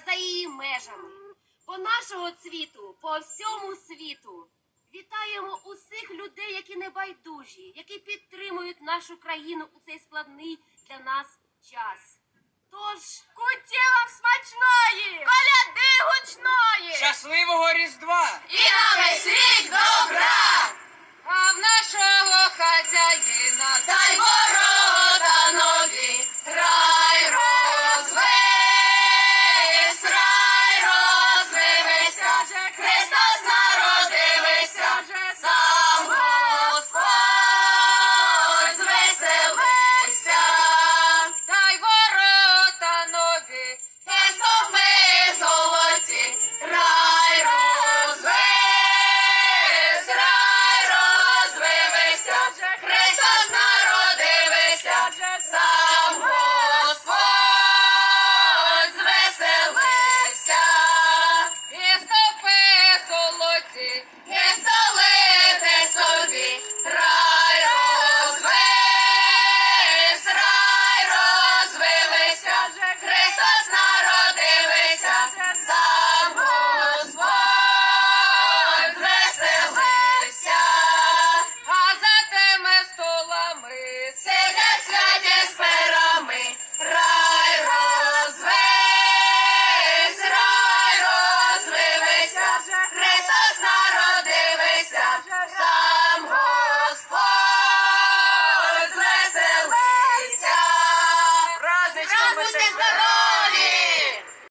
та за її межами, по нашого цвіту, по всьому світу. Вітаємо усіх людей, які не байдужі, які підтримують нашу країну у цей складний для нас час. Тож кутіла смачної, коляди гучної, щасливого різдва і на весь рік добра, а в нашого хазяїна дай.